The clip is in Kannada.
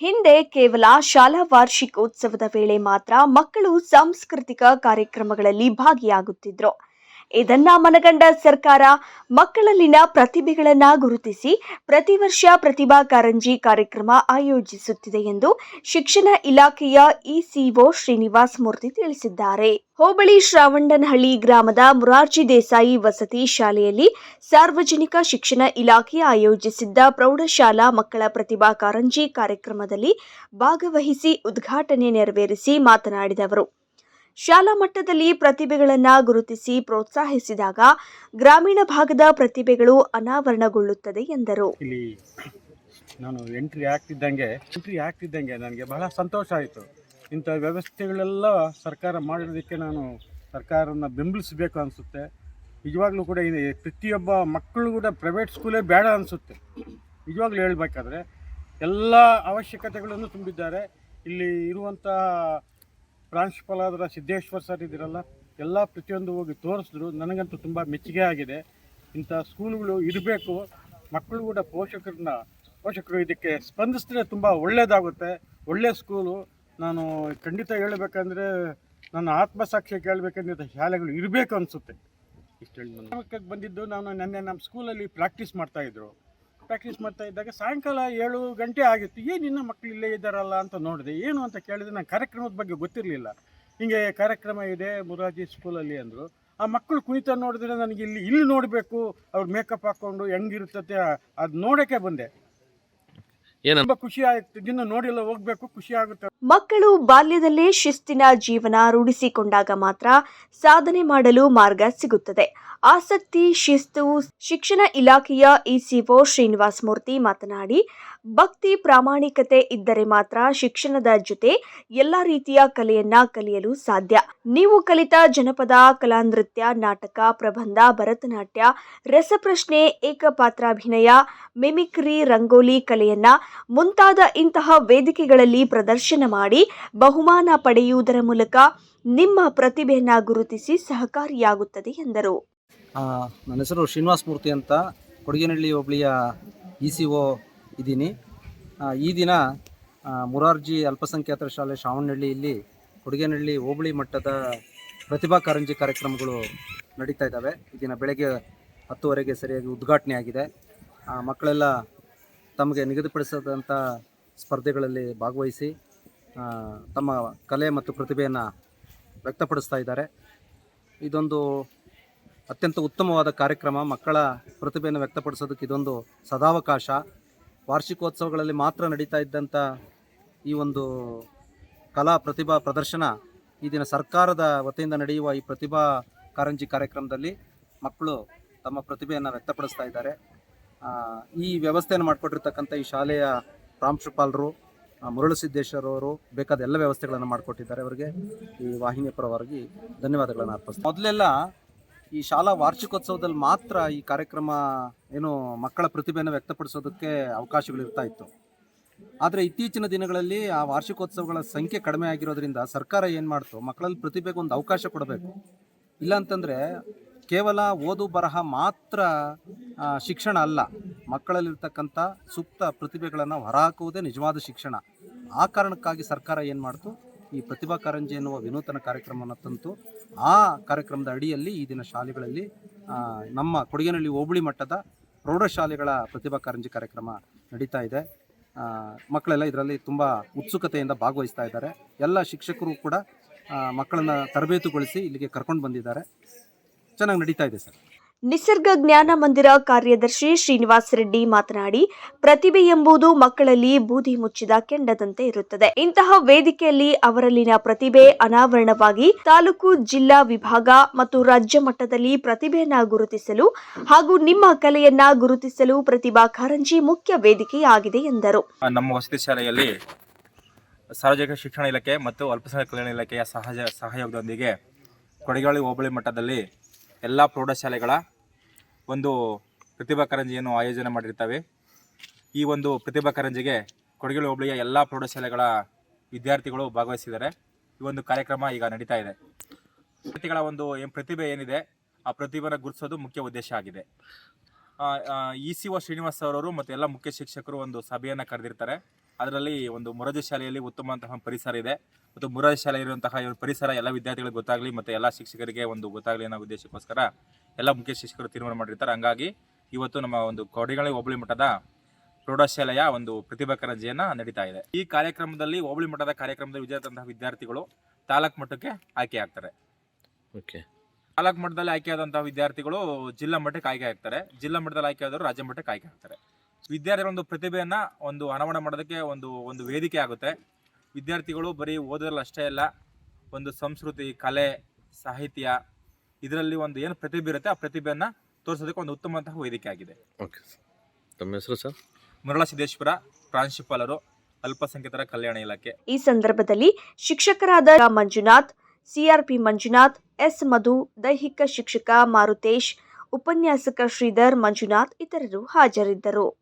ಹಿಂದೆ ಕೇವಲ ಶಾಲಾ ವಾರ್ಷಿಕೋತ್ಸವದ ವೇಳೆ ಮಾತ್ರ ಮಕ್ಕಳು ಸಾಂಸ್ಕೃತಿಕ ಕಾರ್ಯಕ್ರಮಗಳಲ್ಲಿ ಭಾಗಿಯಾಗುತ್ತಿದ್ರು. ಇದನ್ನ ಮನಗಂಡ ಸರ್ಕಾರ ಮಕ್ಕಳಲ್ಲಿನ ಪ್ರತಿಭೆಗಳನ್ನ ಗುರುತಿಸಿ ಪ್ರತಿ ವರ್ಷ ಪ್ರತಿಭಾ ಕಾರಂಜಿ ಕಾರ್ಯಕ್ರಮ ಆಯೋಜಿಸುತ್ತಿದೆ ಎಂದು ಶಿಕ್ಷಣ ಇಲಾಖೆಯ ಇಸಿಒ ಶ್ರೀನಿವಾಸ್ ಮೂರ್ತಿ ತಿಳಿಸಿದ್ದಾರೆ. ಹೋಬಳಿ ಶ್ರಾವಣನಹಳ್ಳಿ ಗ್ರಾಮದ ಮುರಾರ್ಜಿ ದೇಸಾಯಿ ವಸತಿ ಶಾಲೆಯಲ್ಲಿ ಸಾರ್ವಜನಿಕ ಶಿಕ್ಷಣ ಇಲಾಖೆ ಆಯೋಜಿಸಿದ್ದ ಪ್ರೌಢಶಾಲಾ ಮಕ್ಕಳ ಪ್ರತಿಭಾ ಕಾರಂಜಿ ಕಾರ್ಯಕ್ರಮದಲ್ಲಿ ಭಾಗವಹಿಸಿ ಉದ್ಘಾಟನೆ ನೆರವೇರಿಸಿ ಮಾತನಾಡಿದ ಅವರು. ಶಾಲಾ ಮಟ್ಟದಲ್ಲಿ ಪ್ರತಿಭೆಗಳನ್ನು ಗುರುತಿಸಿ ಪ್ರೋತ್ಸಾಹಿಸಿದಾಗ ಗ್ರಾಮೀಣ ಭಾಗದ ಪ್ರತಿಭೆಗಳು ಅನಾವರಣಗೊಳ್ಳುತ್ತದೆ ಎಂದರು. ಇಲ್ಲಿ ನಾನು ಎಂಟ್ರಿ ಆಗ್ತಿದ್ದಂಗೆ ಎಂಟ್ರಿ ಆಗ್ತಿದ್ದಂಗೆ ನನಗೆ ಬಹಳ ಸಂತೋಷ ಆಯಿತು. ಇಂಥ ವ್ಯವಸ್ಥೆಗಳೆಲ್ಲ ಸರ್ಕಾರ ಮಾಡೋದಕ್ಕೆ ನಾನು ಸರ್ಕಾರನ ಬೆಂಬಲಿಸಬೇಕು ಅನಿಸುತ್ತೆ. ನಿಜವಾಗ್ಲೂ ಕೂಡ ಇದು ಪ್ರತಿಯೊಬ್ಬ ಮಕ್ಕಳು ಕೂಡ ಪ್ರೈವೇಟ್ ಸ್ಕೂಲೇ ಬೇಡ ಅನಿಸುತ್ತೆ. ನಿಜವಾಗ್ಲೂ ಹೇಳಬೇಕಾದ್ರೆ ಎಲ್ಲ ಅವಶ್ಯಕತೆಗಳನ್ನು ತುಂಬಿದ್ದಾರೆ. ಇಲ್ಲಿ ಇರುವಂಥ ಪ್ರಾಂಶುಪಾಲರಾದ ಸಿದ್ದೇಶ್ವರ್ ಸರ್ ಇದ್ದೀರಲ್ಲ, ಎಲ್ಲ ಪ್ರತಿಯೊಂದು ಹೋಗಿ ತೋರಿಸಿದ್ರು. ನನಗಂತೂ ತುಂಬ ಮೆಚ್ಚುಗೆ ಆಗಿದೆ. ಇಂಥ ಸ್ಕೂಲ್ಗಳು ಇರಬೇಕು. ಮಕ್ಕಳು ಕೂಡ ಪೋಷಕರನ್ನ, ಪೋಷಕರು ಇದಕ್ಕೆ ಸ್ಪಂದಿಸಿದ್ರೆ ತುಂಬ ಒಳ್ಳೆಯದಾಗುತ್ತೆ ಒಳ್ಳೆಯ ಸ್ಕೂಲು. ನಾನು ಖಂಡಿತ ಹೇಳಬೇಕಂದ್ರೆ, ನನ್ನ ಆತ್ಮಸಾಕ್ಷಿ ಹೇಳ್ಬೇಕಂದ್ರೆ ಶಾಲೆಗಳು ಇರಬೇಕು ಅನಿಸುತ್ತೆ. ಇಷ್ಟು ಹೇಳಿ ಬಂದಿದ್ದು ನಾನು ನೆನ್ನೆ ನಮ್ಮ ಸ್ಕೂಲಲ್ಲಿ ಪ್ರಾಕ್ಟೀಸ್ ಮಾಡ್ತಾಯಿದ್ರು ಪ್ರಾಕ್ಟೀಸ್ ಮಾಡ್ತಾ ಇದ್ದಾಗ ಸಾಯಂಕಾಲ ಏಳು ಗಂಟೆ ಆಗಿತ್ತು. ಏನು ಇನ್ನೂ ಮಕ್ಕಳು ಇಲ್ಲೇ ಇದ್ದಾರಲ್ಲ ಅಂತ ನೋಡಿದೆ. ಏನು ಅಂತ ಕೇಳಿದ್ರೆ ನಾನು ಕಾರ್ಯಕ್ರಮದ ಬಗ್ಗೆ ಗೊತ್ತಿರಲಿಲ್ಲ. ಹಿಂಗೆ ಕಾರ್ಯಕ್ರಮ ಇದೆ ಮುರಾಜಿ ಸ್ಕೂಲಲ್ಲಿ ಅಂದರು. ಆ ಮಕ್ಕಳು ಕುಣಿತ ನೋಡಿದ್ರೆ ನನಗೆ ಇಲ್ಲಿ ಇಲ್ಲಿ ನೋಡಬೇಕು. ಅವ್ರು ಮೇಕಪ್ ಹಾಕ್ಕೊಂಡು ಹೆಂಗಿರ್ತತೆ ಅದು ನೋಡೋಕ್ಕೆ ಬಂದೆ. ಏನಂತ? ತುಂಬ ಖುಷಿ ಆಯ್ತು. ಇದನ್ನು ನೋಡಿಲ್ಲ ಹೋಗ್ಬೇಕು ಖುಷಿ ಆಗುತ್ತೆ. ಮಕ್ಕಳು ಬಾಲ್ಯದಲ್ಲೇ ಶಿಸ್ತಿನ ಜೀವನ ರೂಢಿಸಿಕೊಂಡಾಗ ಮಾತ್ರ ಸಾಧನೆ ಮಾಡಲು ಮಾರ್ಗ ಸಿಗುತ್ತದೆ. ಆಸಕ್ತಿ ಶಿಸ್ತು ಶಿಕ್ಷಣ ಇಲಾಖೆಯ ಇಸಿಒ ಶ್ರೀನಿವಾಸ್ ಮೂರ್ತಿ ಮಾತನಾಡಿ ಭಕ್ತಿ ಪ್ರಾಮಾಣಿಕತೆ ಇದ್ದರೆ ಮಾತ್ರ ಶಿಕ್ಷಣದ ಜೊತೆ ಎಲ್ಲ ರೀತಿಯ ಕಲೆಯನ್ನ ಕಲಿಯಲು ಸಾಧ್ಯ. ನೀವು ಕಲಿತ ಜನಪದ, ಕಲಾನೃತ್ಯ, ನಾಟಕ, ಪ್ರಬಂಧ, ಭರತನಾಟ್ಯ, ರಸಪ್ರಶ್ನೆ, ಏಕಪಾತ್ರಾಭಿನಯ, ಮಿಮಿಕ್ರಿ, ರಂಗೋಲಿ ಕಲೆಯನ್ನ ಮುಂತಾದ ಇಂತಹ ವೇದಿಕೆಗಳಲ್ಲಿ ಪ್ರದರ್ಶನ ಮಾಡಿ ಬಹುಮಾನ ಪಡೆಯುವುದರ ಮೂಲಕ ನಿಮ್ಮ ಪ್ರತಿಭೆಯನ್ನ ಗುರುತಿಸಿ ಸಹಕಾರಿಯಾಗುತ್ತದೆ ಎಂದರು. ನನ್ನ ಹೆಸರು ಶ್ರೀನಿವಾಸ ಮೂರ್ತಿ ಅಂತ ಕೊಡಗಿನಹಳ್ಳಿ ಹೋಬಳಿಯ ಇ ಸಿ ಒ ಇದ್ದೀನಿ. ಈ ದಿನ ಮುರಾರ್ಜಿ ಅಲ್ಪಸಂಖ್ಯಾತರ ಶಾಲೆ ಶ್ರಾವಣಹಳ್ಳಿಯಲ್ಲಿ ಕೊಡಗೇನಹಳ್ಳಿ ಹೋಬಳಿ ಮಟ್ಟದ ಪ್ರತಿಭಾ ಕಾರಂಜಿ ಕಾರ್ಯಕ್ರಮಗಳು ನಡೀತಾ ಇದ್ದಾವೆ. ಈ ದಿನ ಬೆಳಗ್ಗೆ ಹತ್ತುವರೆಗೆ ಸರಿಯಾಗಿ ಉದ್ಘಾಟನೆ ಆಗಿದೆ. ಮಕ್ಕಳೆಲ್ಲ ತಮಗೆ ನಿಗದಿಪಡಿಸಿದಂಥ ಸ್ಪರ್ಧೆಗಳಲ್ಲಿ ಭಾಗವಹಿಸಿ ತಮ್ಮ ಕಲೆ ಮತ್ತು ಪ್ರತಿಭೆಯನ್ನು ವ್ಯಕ್ತಪಡಿಸ್ತಾ ಇದ್ದಾರೆ. ಇದೊಂದು ಅತ್ಯಂತ ಉತ್ತಮವಾದ ಕಾರ್ಯಕ್ರಮ. ಮಕ್ಕಳ ಪ್ರತಿಭೆಯನ್ನು ವ್ಯಕ್ತಪಡಿಸೋದಕ್ಕೆ ಇದೊಂದು ಸದಾವಕಾಶ. ವಾರ್ಷಿಕೋತ್ಸವಗಳಲ್ಲಿ ಮಾತ್ರ ನಡೀತಾ ಇದ್ದಂಥ ಈ ಒಂದು ಕಲಾ ಪ್ರತಿಭಾ ಪ್ರದರ್ಶನ ಈ ದಿನ ಸರ್ಕಾರದ ವತಿಯಿಂದ ನಡೆಯುವ ಈ ಪ್ರತಿಭಾ ಕಾರಂಜಿ ಕಾರ್ಯಕ್ರಮದಲ್ಲಿ ಮಕ್ಕಳು ತಮ್ಮ ಪ್ರತಿಭೆಯನ್ನು ವ್ಯಕ್ತಪಡಿಸ್ತಾ ಇದ್ದಾರೆ. ಈ ವ್ಯವಸ್ಥೆಯನ್ನು ಮಾಡಿಕೊಟ್ಟಿರ್ತಕ್ಕಂಥ ಈ ಶಾಲೆಯ ಪ್ರಾಂಶುಪಾಲರು ಮುರುಳಸಿದ್ದೇಶ್ವರವರು ಬೇಕಾದ ಎಲ್ಲ ವ್ಯವಸ್ಥೆಗಳನ್ನು ಮಾಡಿಕೊಟ್ಟಿದ್ದಾರೆ. ಅವರಿಗೆ ಈ ವಾಹಿನಿಯ ಪರವಾಗಿ ಧನ್ಯವಾದಗಳನ್ನು ಅರ್ಪಿಸ್ತೀನಿ. ಮೊದಲೆಲ್ಲ ಈ ಶಾಲಾ ವಾರ್ಷಿಕೋತ್ಸವದಲ್ಲಿ ಮಾತ್ರ ಈ ಕಾರ್ಯಕ್ರಮ ಏನು ಮಕ್ಕಳ ಪ್ರತಿಭೆಯನ್ನು ವ್ಯಕ್ತಪಡಿಸೋದಕ್ಕೆ ಅವಕಾಶಗಳಿರ್ತಾ ಇತ್ತು. ಆದರೆ ಇತ್ತೀಚಿನ ದಿನಗಳಲ್ಲಿ ಆ ವಾರ್ಷಿಕೋತ್ಸವಗಳ ಸಂಖ್ಯೆ ಕಡಿಮೆ ಆಗಿರೋದ್ರಿಂದ ಸರ್ಕಾರ ಏನು ಮಾಡ್ತು? ಮಕ್ಕಳಲ್ಲಿ ಪ್ರತಿಭೆಗೆ ಒಂದು ಅವಕಾಶ ಕೊಡಬೇಕು. ಇಲ್ಲಾಂತಂದರೆ ಕೇವಲ ಓದು ಬರಹ ಮಾತ್ರ ಶಿಕ್ಷಣ ಅಲ್ಲ. ಮಕ್ಕಳಲ್ಲಿರ್ತಕ್ಕಂಥ ಸೂಕ್ತ ಪ್ರತಿಭೆಗಳನ್ನು ಹೊರಹಾಕುವುದೇ ನಿಜವಾದ ಶಿಕ್ಷಣ. ಆ ಕಾರಣಕ್ಕಾಗಿ ಸರ್ಕಾರ ಏನು ಮಾಡ್ತು? ಈ ಪ್ರತಿಭಾ ಕಾರಂಜಿ ಎನ್ನುವ ವಿನೂತನ ಕಾರ್ಯಕ್ರಮವನ್ನು ತಂತು. ಆ ಕಾರ್ಯಕ್ರಮದ ಅಡಿಯಲ್ಲಿ ಈ ದಿನ ಶಾಲೆಗಳಲ್ಲಿ ನಮ್ಮ ಕೊಡಗಿನಲ್ಲಿ ಹೋಬಳಿ ಮಟ್ಟದ ಪ್ರೌಢಶಾಲೆಗಳ ಪ್ರತಿಭಾ ಕಾರಂಜಿ ಕಾರ್ಯಕ್ರಮ ನಡೀತಾ ಇದೆ. ಮಕ್ಕಳೆಲ್ಲ ಇದರಲ್ಲಿ ತುಂಬ ಉತ್ಸುಕತೆಯಿಂದ ಭಾಗವಹಿಸ್ತಾ ಇದ್ದಾರೆ. ಎಲ್ಲ ಶಿಕ್ಷಕರು ಕೂಡ ಮಕ್ಕಳನ್ನ ತರಬೇತುಗೊಳಿಸಿ ಇಲ್ಲಿಗೆ ಕರ್ಕೊಂಡು ಬಂದಿದ್ದಾರೆ. ಚೆನ್ನಾಗಿ ನಡೀತಾ ಇದೆ ಸರ್. ನಿಸರ್ಗ ಜ್ಞಾನ ಮಂದಿರ ಕಾರ್ಯದರ್ಶಿ ಶ್ರೀನಿವಾಸ್ ರೆಡ್ಡಿ ಮಾತನಾಡಿ, ಪ್ರತಿಭೆ ಎಂಬುದು ಮಕ್ಕಳಲ್ಲಿ ಬೂದಿ ಮುಚ್ಚಿದ ಕೆಂಡದಂತೆ ಇರುತ್ತದೆ. ಇಂತಹ ವೇದಿಕೆಯಲ್ಲಿ ಅವರಲ್ಲಿನ ಪ್ರತಿಭೆ ಅನಾವರಣವಾಗಿ ತಾಲೂಕು, ಜಿಲ್ಲಾ ವಿಭಾಗ ಮತ್ತು ರಾಜ್ಯ ಮಟ್ಟದಲ್ಲಿ ಪ್ರತಿಭೆಯನ್ನ ಗುರುತಿಸಲು ಹಾಗೂ ನಿಮ್ಮ ಕಲೆಯನ್ನ ಗುರುತಿಸಲು ಪ್ರತಿಭಾ ಕಾರಂಜಿ ಮುಖ್ಯ ವೇದಿಕೆಯಾಗಿದೆ ಎಂದರು. ನಮ್ಮ ವಸತಿ ಶಾಲೆಯಲ್ಲಿ ಸಾರ್ವಜನಿಕ ಶಿಕ್ಷಣ ಇಲಾಖೆ ಮತ್ತು ಅಲ್ಪಸಂಖ್ಯಾತ ಕಲ್ಯಾಣ ಇಲಾಖೆಯ ಸಹಜ ಸಹಯೋಗದೊಂದಿಗೆ ಕೊಡಗಾಳಿ ಹೋಬಳಿ ಮಟ್ಟದಲ್ಲಿ ಎಲ್ಲ ಪ್ರೌಢಶಾಲೆಗಳ ಒಂದು ಪ್ರತಿಭಾ ಕಾರಂಜಿಯನ್ನು ಆಯೋಜನೆ ಮಾಡಿರ್ತವೆ. ಈ ಒಂದು ಪ್ರತಿಭಾ ಕಾರಂಜಿಗೆ ಕೊಡಗಿಲು ಹೋಬಳಿಯ ಎಲ್ಲ ಪ್ರೌಢಶಾಲೆಗಳ ವಿದ್ಯಾರ್ಥಿಗಳು ಭಾಗವಹಿಸಿದ್ದಾರೆ. ಈ ಒಂದು ಕಾರ್ಯಕ್ರಮ ಈಗ ನಡೀತಾ ಇದೆ. ವಿದ್ಯಾರ್ಥಿಗಳ ಒಂದು ಏನು ಪ್ರತಿಭೆ ಏನಿದೆ, ಆ ಪ್ರತಿಭೆನ ಗುರುತಿಸೋದು ಮುಖ್ಯ ಉದ್ದೇಶ ಆಗಿದೆ. ಇ ಸಿ ಒ ಶ್ರೀನಿವಾಸ್ ಅವರವರು ಮತ್ತು ಎಲ್ಲ ಮುಖ್ಯ ಶಿಕ್ಷಕರು ಒಂದು ಸಭೆಯನ್ನು ಕರೆದಿರ್ತಾರೆ. ಅದರಲ್ಲಿ ಒಂದು ಮೊರಾರ್ಜಿ ಶಾಲೆಯಲ್ಲಿ ಉತ್ತಮವಂತಹ ಪರಿಸರ ಇದೆ. ಮತ್ತು ಮೊರಾರ್ಜಿ ಶಾಲೆ ಇರುವಂತಹ ಪರಿಸರ ಎಲ್ಲ ವಿದ್ಯಾರ್ಥಿಗಳಿಗೆ ಗೊತ್ತಾಗಲಿ ಮತ್ತು ಎಲ್ಲ ಶಿಕ್ಷಕರಿಗೆ ಒಂದು ಗೊತ್ತಾಗಲಿ ಅನ್ನೋ ಉದ್ದೇಶಕ್ಕೋಸ್ಕರ ಎಲ್ಲ ಮುಖ್ಯ ಶಿಕ್ಷಕರು ತೀರ್ಮಾನ ಮಾಡಿರ್ತಾರೆ. ಹಂಗಾಗಿ ಇವತ್ತು ನಮ್ಮ ಒಂದು ಕೊಡಿಗಳ ಹೋಬಳಿ ಮಠದ ಪ್ರೌಢಶಾಲೆಯ ಒಂದು ಪ್ರತಿಭಾ ಕರಂಜಿಯನ್ನು ನಡೀತಾ ಇದೆ. ಈ ಕಾರ್ಯಕ್ರಮದಲ್ಲಿ ಹೋಬಳಿ ಮಠದ ಕಾರ್ಯಕ್ರಮದಲ್ಲಿ ವಿಜೇತಂತಹ ವಿದ್ಯಾರ್ಥಿಗಳು ತಾಲೂಕು ಮಟ್ಟಕ್ಕೆ ಆಯ್ಕೆ ಆಗ್ತಾರೆ. ಓಕೆ. ತಾಲೂಕು ಮಟ್ಟದಲ್ಲಿ ಆಯ್ಕೆಯಾದಂತಹ ವಿದ್ಯಾರ್ಥಿಗಳು ಜಿಲ್ಲಾ ಮಟ್ಟಕ್ಕೆ ಆಯ್ಕೆ ಆಗ್ತಾರೆ. ಜಿಲ್ಲಾ ಮಟ್ಟದಲ್ಲಿ ಆಯ್ಕೆ ಆದವರು ರಾಜ್ಯ ಮಟ್ಟಕ್ಕೆ ಆಯ್ಕೆ ಆಗ್ತಾರೆ. ವಿದ್ಯಾರ್ಥಿಗಳ ಒಂದು ಪ್ರತಿಭೆಯನ್ನು ಒಂದು ಅನಾವರಣ ಮಾಡೋದಕ್ಕೆ ಒಂದು ಒಂದು ವೇದಿಕೆ ಆಗುತ್ತೆ. ವಿದ್ಯಾರ್ಥಿಗಳು ಬರೀ ಓದೋದ್ರಲ್ಲಿ ಅಷ್ಟೇ ಅಲ್ಲ ಒಂದು ಸಂಸ್ಕೃತಿ ಕಲೆ ಸಾಹಿತ್ಯ ಇದರಲ್ಲಿ ಒಂದು ಏನು ಪ್ರತಿಭೆ ಇರುತ್ತೆ ಆ ಪ್ರತಿಭೆಯನ್ನು ತೋರಿಸೋದಕ್ಕೆ ಒಂದು ಉತ್ತಮವಂತಹ ವೇದಿಕೆ ಆಗಿದೆ. Okay sir. ತಮ್ಮ ಹೆಸರು ಸರ್? ಮುರಳ ಸಿದ್ದೇಶ್ವರ ಪ್ರಾಂಶುಪಾಲರು ಅಲ್ಪಸಂಖ್ಯಾತರ ಕಲ್ಯಾಣ ಇಲಾಖೆ. ಈ ಸಂದರ್ಭದಲ್ಲಿ ಶಿಕ್ಷಕರಾದ ಮಂಜುನಾಥ್ ಸಿಆರ್ಪಿ ಮಂಜುನಾಥ್ ಎಸ್ ಮಧು ದೈಹಿಕ ಶಿಕ್ಷಕ ಮಾರುತೇಶ್ ಉಪನ್ಯಾಸಕ ಶ್ರೀಧರ್ ಮಂಜುನಾಥ್ ಇತರರು ಹಾಜರಿದ್ದರು.